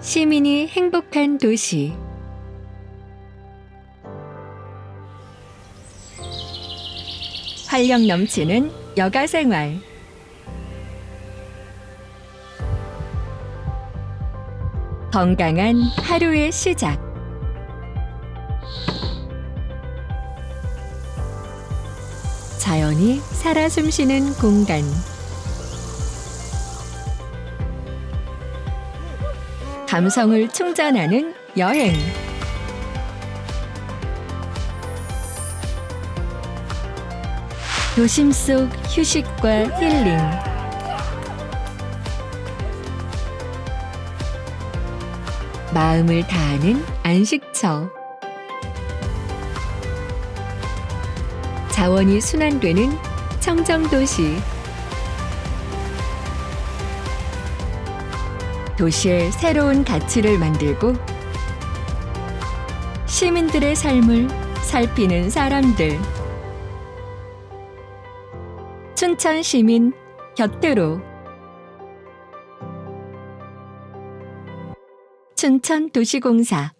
시민이 행복한 도시. 활력 넘치는 여가 생활. 건강한 하루의 시작. 자연이 살아 숨쉬는 공간 감성을 충전하는 여행. 도심 속 휴식과 힐링. 마음을 다하는 안식처. 자원이 순환되는 청정도시 도시의 새로운 가치를 만들고 시민들의 삶을 살피는 사람들. 춘천 시민 곁으로. 춘천 도시공사